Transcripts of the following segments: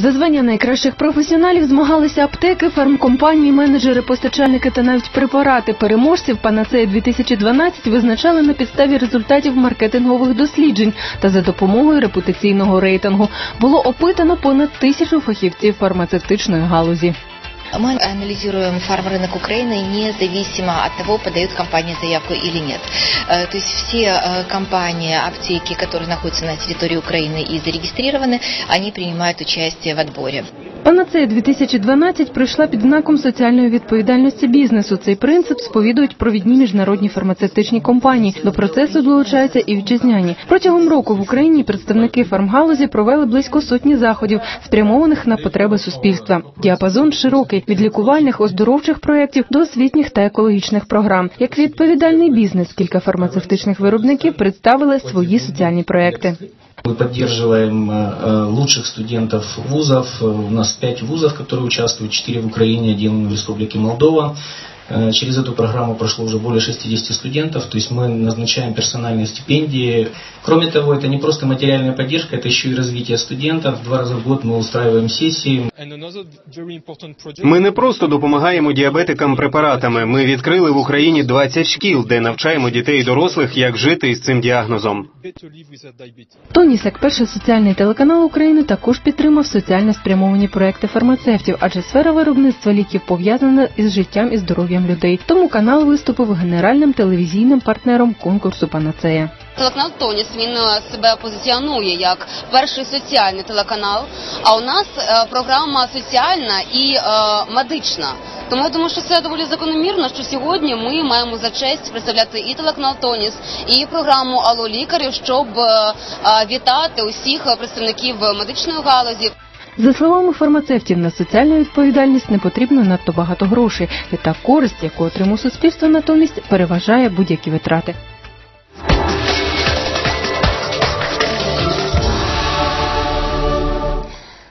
За звання найкращих професіоналів змагалися аптеки, фармкомпанії, менеджери, постачальники та навіть препарати. Переможців панацея 2012 визначали на підставі результатів маркетингових досліджень та за допомогою репутаційного рейтингу. Було опитано понад тисячу фахівців фармацевтичної галузі. Мы анализируем фармрынок Украины независимо от того, подает компания заявку или нет. Э, То есть все э, компании, аптеки, которые находятся на территории Украины и зарегистрированы, они принимают участие в отборе. Панацея 2012 прийшла під знаком соціальної відповідальності бізнесу. Цей принцип сповідують провідні міжнародні фармацевтичні компанії. До процесу долучаються і вітчизняні. Протягом року в Україні представники фармгалузі провели близько сотні заходів, спрямованих на потреби суспільства. Діапазон широкий від лікувальних оздоровчих проєктів до освітніх та екологічних програм. Як відповідальний бізнес, кілька фармацевтичних виробників представили свої соціальні проекти. Мы поддерживаем э, э, лучших студентов вузов. Э, У нас пять вузов, которые участвуют, четыре в Украине, один в Республике Молдова. Э, Через эту программу прошло уже более 60 студентов, то есть мы назначаем персональные стипендии. Кроме того, это не просто материальная поддержка, это еще и развитие студентов. Два раза в год мы устраиваем сессии, And another very important project. Ми не просто допомагаємо діабетикам препаратами. Ми відкрили в Україні 20 шкіл, де навчаємо дітей і дорослих, як жити із цим діагнозом. better live with their diabetes. Тоніс, як перший соціальний телеканал України, також підтримав соціально спрямовані проекти фармацевтів, адже сфера виробництва ліків пов'язана із життям і здоров'ям людей. Тому канал виступив генеральним телевізійним партнером конкурсу Панацея. Телеканал Тоніс він е, себе позиціонує як перший соціальний телеканал. А у нас е, програма соціальна і е, медична. Тому я думаю, що це доволі закономірно, що сьогодні ми маємо за честь представляти і телеканал Тоніс, і програму Алло лікарів, щоб вітати усіх представників медичної галузі. За словами фармацевтів, на соціальну відповідальність не потрібно надто багато грошей. Відтак користь, яку отримує суспільство, натомість переважає будь-які витрати.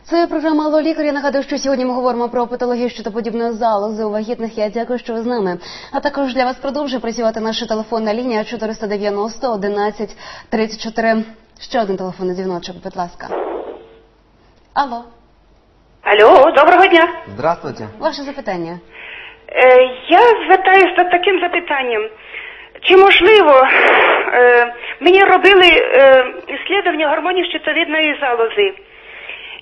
Це програма Алло лікар. Я нагадую, що сьогодні ми говоримо про патологію щитоподібної залози у вагітних. Я дякую, що ви з нами. А також для вас продовжує працювати наша телефонна лінія 490 11 34. Ще один телефонний дзвіночок, будь ласка. Алло, Алло, доброго дня. Здравствуйте. ваше запитання. Е, я звертаюся з таким запитанням. Чи можливо е, мені робили е, іслідування гормонів щитовідної залози?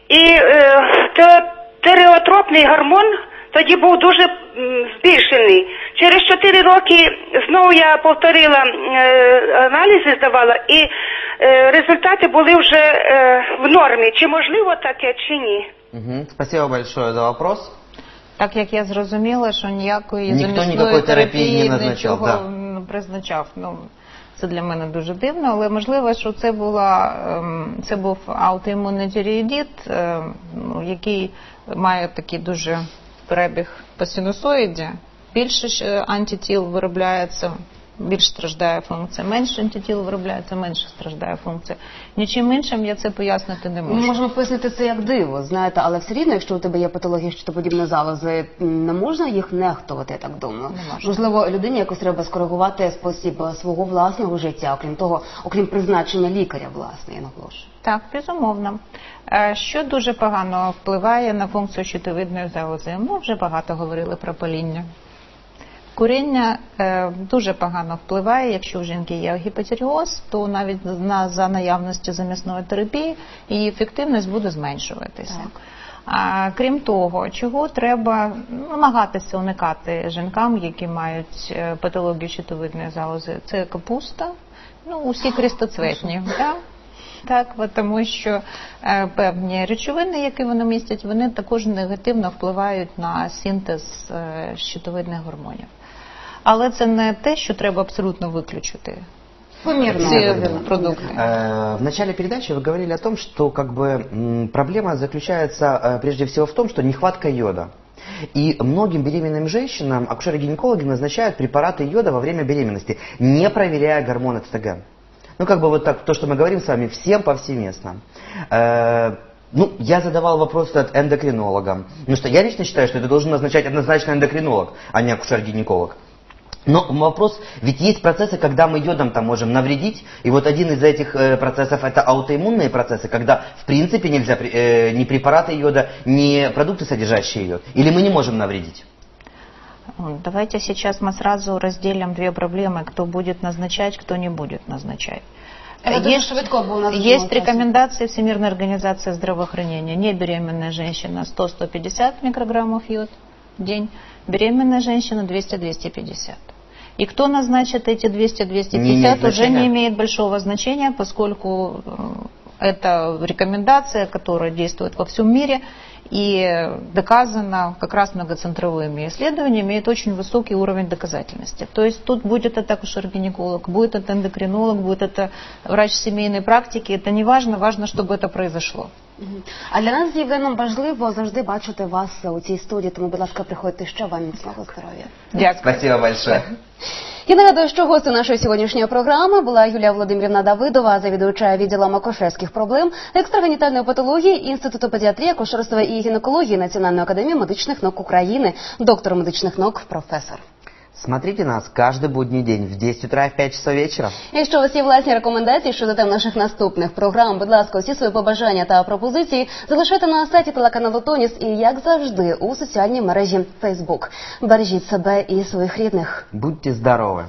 І е, те- тереотропний гормон тоді був дуже м, збільшений. Через 4 роки знову я повторила е, аналізи, здавала, і е, результати були вже е, в нормі. Чи можливо таке, чи ні? Спасибо большое за вопрос. Так як я зрозуміла, що ніякої Ніхто замісної ніякої терапії терапії не назначав, нічого да. не призначав. Ну це для мене дуже дивно, але можливо, що це була ем, це був аутоімунний тіреїдит, ем, ну, який має такий дуже перебіг по синусоїді. Більше ж антитіл виробляється. Більш страждає функція, менше антитіл виробляється, менше страждає функція. Нічим іншим я це пояснити не можу. Ми можемо пояснити це як диво, знаєте, але все рівно, якщо у тебе є патологія щитоподібної залози, не можна їх нехтувати, я так думаю. Не. Можливо, людині якось треба скоригувати спосіб е, свого власного життя, окрім того, окрім призначення лікаря, власне, я наголошую. Так, безумовно. Е, Що дуже погано впливає на функцію щитовидної залози? Ми вже багато говорили про паління. Куріння е, дуже погано впливає, якщо у жінки є гіпотіріоз, то навіть на, за наявності замісної терапії її ефективність буде зменшуватися. А, крім того, чого треба намагатися уникати жінкам, які мають е, патологію щитовидної залози, це капуста, ну усі крістоцветні. Да? Так, тому що е, певні речовини, які вони містять, вони також негативно впливають на синтез е, щитовидних гормонів. Але це не те, що треба абсолютно виключити. Ці продукти. Э, В начале передачи вы говорили о том, что как бы проблема заключается э, прежде всего в том, что нехватка йода. И многим беременным женщинам акушеры-гинекологи назначают препараты йода во время беременности, не проверяя гормон эстроген. Ну, как бы вот так, то, что мы говорим с вами, всем повсеместно. Э, ну, я задавал вопрос этот эндокринологам. Ну что, я лично считаю, что это должен назначать однозначно эндокринолог, а не акушер-гинеколог. Но вопрос, ведь есть процессы, когда мы йодом там можем навредить, и вот один из этих э, процессов это аутоиммунные процессы, когда в принципе нельзя э, ни препараты йода, ни продукты, содержащие йод, или мы не можем навредить. Давайте сейчас мы сразу разделим две проблемы, кто будет назначать, кто не будет назначать. Дуже Есть, есть рекомендации Всемирной организации здравоохранения. Не беременная женщина 100-150 микрограммов йод в день, беременная женщина 200-250. И кто назначит эти 200-250 Не имеет уже значения. не имеет большого значения, поскольку э, это рекомендация, которая действует во всем мире и доказана как раз многоцентровыми исследованиями, имеет очень высокий уровень доказательности. То есть тут будет это акушер-гинеколог, будет это эндокринолог, будет это врач семейной практики, это не важно, важно, чтобы это произошло. А для нас з Євгеном важливо завжди бачити вас у цій студії, тому, будь ласка, приходьте ще вам міцного здоров'я. Дякую. Спасибо большое. Я нагадую, що гостю нашої сьогоднішньої програми була Юлія Володимирівна Давидова, завідувача відділом акушерських проблем, екстрагенітальної патології Інституту педіатрії, акушерства і гінекології Національної академії медичних наук України, доктор медичних наук, професор. Смотрите нас каждый будний день в 10 утра и в 5 часов вечера. Якщо у вас є власні рекомендації щодо тем наших наступних програм, будь ласка, усі свої побажання та пропозиції залишайте на сайті телеканалу Тоніс і як завжди у соціальній мережі Facebook. Бережіть себе і своїх рідних. Будьте здоровы.